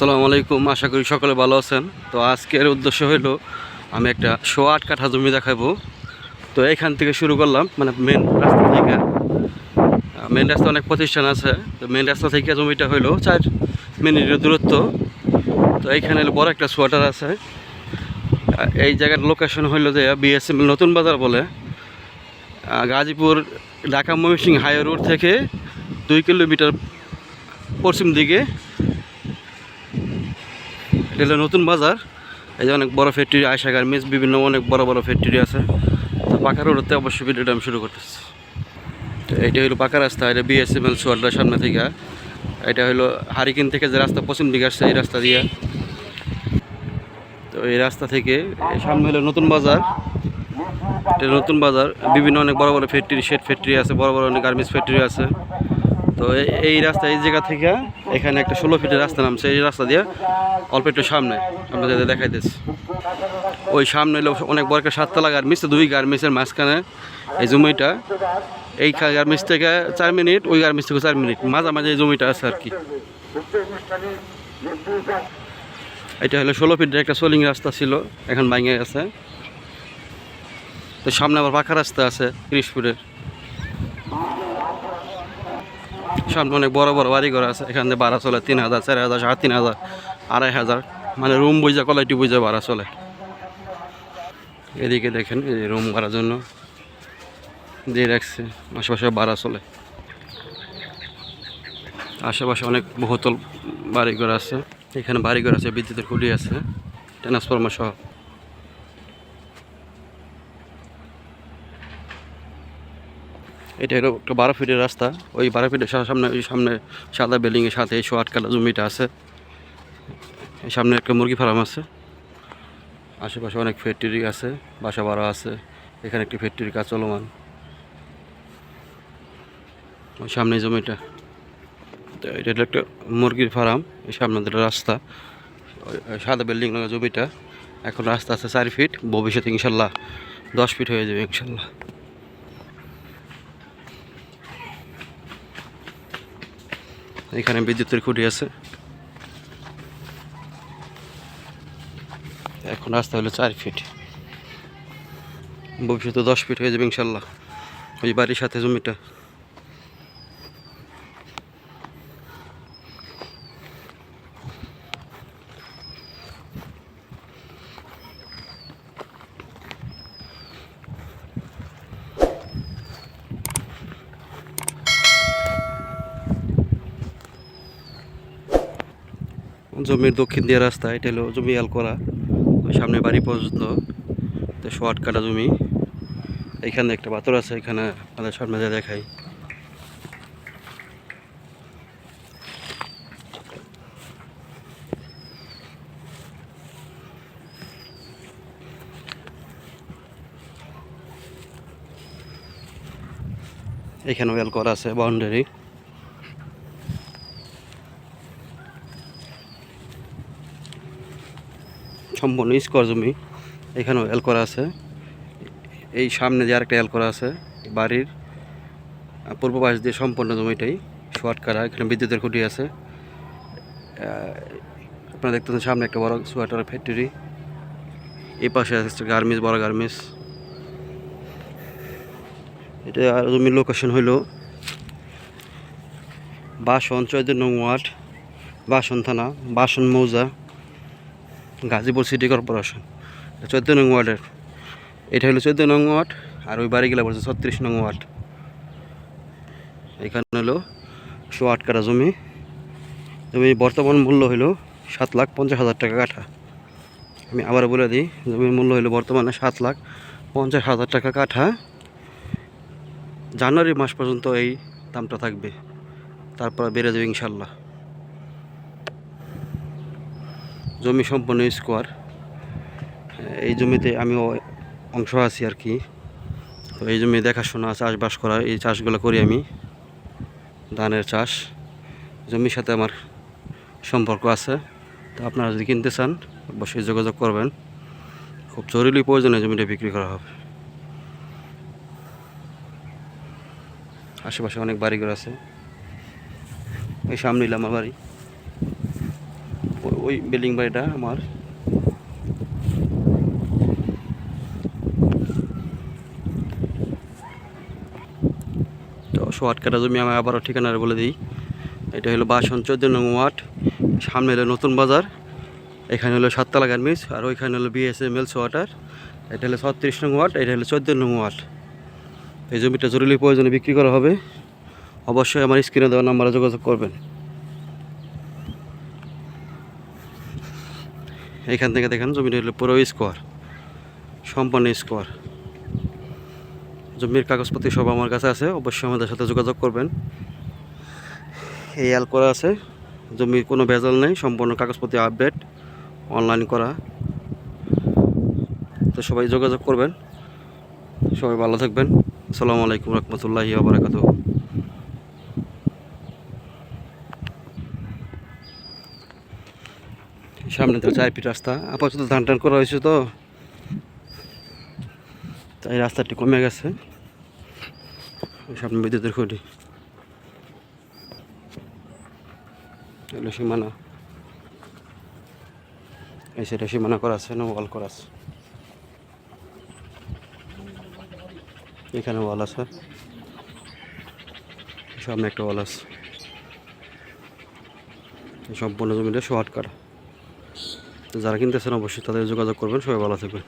আসসালামু আলাইকুম, আশা করি সকলে ভালো আছেন। তো আজকের উদ্দেশ্য হলো, আমি একটা শো আট কাঠা জমি দেখাবো। তো এখান থেকে শুরু করলাম মানে মেন রাস্তা থেকে। মেন রাস্তা অনেক প্রতিষ্ঠান আছে। তো মেন রাস্তা থেকে জমিটা হলো চার মিনিটের দূরত্ব। তো এইখানে বড় একটা সোয়াটার আছে। এই জায়গার লোকেশন হলো যে বিএসএম নতুন বাজার বলে। গাজীপুর ঢাকা ময়মনসিংহ হাইওয়ে রোড থেকে দুই কিলোমিটার পশ্চিম দিকে এটা হলো নতুন বাজার। এই যে অনেক বড় ফ্যাক্টরি আয়সা গার্মেন্টস, বিভিন্ন অনেক বড় বড় ফ্যাক্টরি আছে। তো পাকা রোডতে অবশ্যই ভিডিওটা আমি শুরু করতেছি। তো এইটা হলো পাকা রাস্তা, এটা বিএসএমএল সোয়ারটার সামনে থেকে। এটা হলো হারিকিন থেকে যে রাস্তা পশ্চিম দিকে আসছে, এই রাস্তা দিয়ে। তো এই রাস্তা থেকে সামনে হলো নতুন বাজার। এটা নতুন বাজার, বিভিন্ন অনেক বড় বড় ফ্যাক্টরি শেড ফ্যাক্টরি আছে, বড় বড় অনেক গার্মেন্টস ফ্যাক্টরি আছে। তো এই- রাস্তা এই জায়গা থেকে এখানে একটা ষোলো ফিটের রাস্তা নামছে, এই রাস্তা দিয়ে অল্প একটু সামনে আপনাদের দেখাইতেছি। ওই সামনে অনেক বড় একটা সাততলা গার্মেন্টস দুই গার্মেন্টসের মাঝখানে এই জমিটা। এই গার্মেন্টস থেকে চার মিনিট, ওই গার্মেন্টস থেকে চার মিনিট। মাঝামাঝি এই জমিটা আছে আর কি। এটা হলো ষোলো ফিটের একটা সোলিং রাস্তা ছিল, এখন ভাঙে গেছে। তো সামনে আবার পাকা রাস্তা আছে, তিরিশ ফুটের সামনে অনেক বড় বড় বাড়ি ঘর আছে। এখান ভাড়া চলে তিন হাজার চার হাজার সাড়ে তিন হাজার আড়াই হাজার মানে রুম বুঝা কোয়ালিটি বুঝে ভাড়া চলে। এদিকে দেখেন এই রুম ভাড়ার জন্য দিয়ে রাখছে, আশেপাশে ভাড়া চলে। আশেপাশে অনেক বহুতল বাড়িঘর আছে। এখানে বাড়িঘর আছে, বিদ্যুতের খুঁটি আছে ট্রান্সফরমার সহ। এটা হলো একটা বারো ফিটের রাস্তা। ওই বারো ফিটের সামনে, ওই সামনে সাদা বিল্ডিংয়ের সাথে এই শো আটকালা জমিটা আছে। সামনে একটা মুরগি ফার্ম আছে। আশেপাশে অনেক ফ্যাক্টরি আছে, বাসা বাড়া আছে, এখানে একটি ফ্যাক্টরি কাজ চলমান। ওই সামনে জমিটা। তো এটা একটা মুরগির ফার্ম এই সামনে রাস্তা। সাদা বিল্ডিং জমিটা। এখন রাস্তা আছে চার ফিট ভবিষ্যতে ইনশাল্লাহ দশ ফিট হয়ে যাবে ইনশাল্লাহ। এখানে বিদ্যুতের খুঁটি আছে। এখন রাস্তা হলো চার ফিট ভবিষ্যতে দশ ফিট হয়ে যাবে ইনশাল্লাহ। ওই বাড়ির সাথে জমিটা। জমির দক্ষিণ দিয়ে রাস্তা, এটা হলো জমি আল করা ওই সামনে বাড়ি পর্যন্ত, তো শর্ট কাটা জমি। এখানে একটা পাথর আছে, এখানে আমাদের সামনে যা দেখাই। এখানেও এল করা আছে বাউন্ডারি সম্পূর্ণ স্কোয়ার জমি এখানেও এল করা আছে। এই সামনে যে আরেকটা এল করা আছে, বাড়ির পূর্ব পাশ দিয়ে সম্পূর্ণ জমিটাই শর্ট করা, এখানে বিদ্যুতের খুঁটি আছে। আপনারা দেখতে পাচ্ছেন সামনে একটা বড় সোয়াটার ফ্যাক্টরি, এই পাশে আছে গার্মেন্টস, বড় গার্মেন্টস। এটা আর জমির লোকেশন হইল বাসন চৌদ্দ নং ওয়ার্ড, বাসন থানা, বাসন মৌজা। গাজীপুর সিটি কর্পোরেশন, চোদ্দ নং ওয়ার্ডের। এটা হলো চোদ্দ নং ওয়ার্ড আর ওই বাড়িগুলো বলছে ছত্রিশ নং ওয়ার্ড। এখানে হলো শো আট কাটা জমি। জমি বর্তমান মূল্য হলো সাত লাখ পঞ্চাশ হাজার টাকা কাঠা। আমি আবার বলে দিই, জমির মূল্য হলো বর্তমানে সাত লাখ পঞ্চাশ হাজার টাকা কাঠা। জানুয়ারি মাস পর্যন্ত এই দামটা থাকবে। তারপর বেড়ে যাবে ইনশাল্লাহ। জমি সম্পূর্ণ স্কোয়ার এই জমিতে আমিও অংশ আছি আর কি। এই জমি দেখাশোনা, চাষবাস করা, এই চাষগুলো করি আমি, ধানের চাষ। জমির সাথে আমার সম্পর্ক আছে। তো আপনারা যদি কিনতে চান, অবশ্যই যোগাযোগ করবেন। খুব জরুরি প্রয়োজনে জমিটা বিক্রি করা হবে। আশেপাশে অনেক বাড়িঘর আছে। ওই সামনে আমার বাড়ি। ওই বিল্ডিং বাড়িটা আমার। তো শো আট কাটা জমি আমি আবারও ঠিকানার বলে দিই। এটা হলো বাসন চোদ্দ নং ওয়ার্ড, সামনে হলো নতুন বাজার, এখানে হলো সাততলা গার্মেন্টস, আর ওইখানে হলো বিএসএম এলস ওয়াটার, এটা হলো ছত্রিশ নং ওয়ার্ড, এটা হলো চোদ্দ নং ওয়ার্ড। এই জমিটা জরুরি প্রয়োজনে বিক্রি করা হবে। অবশ্যই আমার স্ক্রিনে দেওয়া নাম্বারে যোগাযোগ করবেন। এখান থেকে দেখেন, জমিটা হলো পুরো স্কোয়ার সম্পূর্ণ স্কোয়ার জমির কাগজপত্র সব আমার কাছে আছে, অবশ্যই আমাদের সাথে যোগাযোগ করবেন। এই অ্যাল করা আছে, জমির কোনো ভেজাল নেই, সম্পূর্ণ কাগজপত্র আপডেট অনলাইন করা। তো সবাই যোগাযোগ করবেন। সবাই ভালো থাকবেন। আসসালামু আলাইকুম রহমতুল্লাহি আবরাকাত সামনে তো ফিট রাস্তা। আপাতত ধান টান করা হয়েছে তো। তাই রাস্তাটি কমে গেছে। সামনে বিদ্যুতের খুঁটি। সীমানা। এই সেটা সীমানা করা আছে, না ওয়াল করা আছে? এখানে ওয়াল আছে। সামনে একটা ওয়াল আছে। সম্পূর্ণ জমিটা শো আট কাটা যারা কিনতেছেন অবশ্যই তাদের যোগাযোগ করবেন। সবাই ভালো থাকবেন।